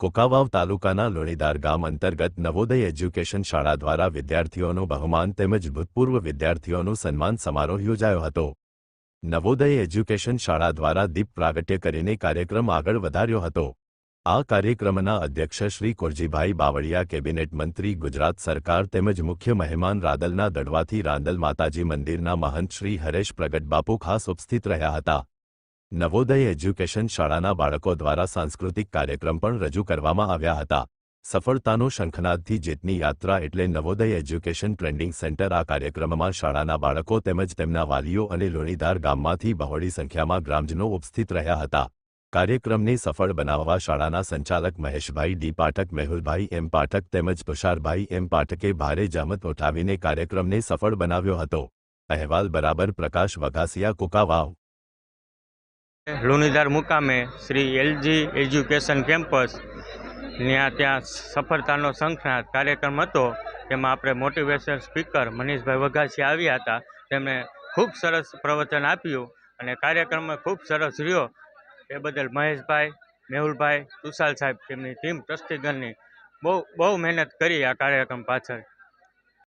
કોકાવાવ તાલુકાના લોણીદાર ગામ અંતર્ગત નવોદય એજ્યુકેશન શાળા દ્વારા વિદ્યાર્થીઓનું બહુમાન તેમજ ભૂતપૂર્વ વિદ્યાર્થીઓનું સન્માન સમારોહ યોજાયો હતો. નવોદય એજ્યુકેશન શાળા દ્વારા દીપ પ્રાગટ્ય કરીને કાર્યક્રમ આગળ વધાર્યો હતો. આ કાર્યક્રમના અધ્યક્ષ શ્રી કોરજીભાઈ બાવળિયા, કેબિનેટ મંત્રી, ગુજરાત સરકાર તેમજ મુખ્ય મહેમાન રાદલના દડવાથી રાંદલ માતાજી મંદિરના મહંત શ્રી હરેશ પ્રગટ બાપુ ખાસ ઉપસ્થિત રહ્યા હતા. નવોદય એજ્યુકેશન શાળાના બાળકો દ્વારા સાંસ્કૃતિક કાર્યક્રમ પણ રજૂ કરવામાં આવ્યા હતા. સફળતાનો શંખનાદથી જીતની યાત્રા એટલે નવોદય એજ્યુકેશન ટ્રેન્ડિંગ સેન્ટર આ કાર્યક્રમમાં શાળાના બાળકો તેમજ તેમના વાલીઓ અને લોણીધાર ગામમાંથી બહોળી સંખ્યામાં ગ્રામજનો ઉપસ્થિત રહ્યા હતા. કાર્યક્રમને સફળ બનાવવા શાળાના સંચાલક મહેશભાઈ ડી પાઠક, મેહુલભાઈ એમ પાઠક તેમજ તુષારભાઈ એમ પાઠકે ભારે જામત ઉઠાવીને કાર્યક્રમને સફળ બનાવ્યો હતો. અહેવાલ બરાબર પ્રકાશ વઘાસિયા કુકાવાવ લુણીધાર મુકામે શ્રી એલજી એજ્યુકેશન કેમ્પસ ત્યાં ત્યાં સફળતાનો શંખનાદ કાર્યક્રમ હતો. તેમાં આપણે મોટિવેશન સ્પીકર મનીષભાઈ વઘાસી આવ્યા હતા. તેમણે ખૂબ સરસ પ્રવચન આપ્યું અને કાર્યક્રમ ખૂબ સરસ રહ્યો. એ બદલ મહેશભાઈ, મેહુલભાઈ તુષાલ સાહેબ તેમની ટીમ ટ્રસ્ટીગણની બહુ બહુ મહેનત કરી આ કાર્યક્રમ પાછળ.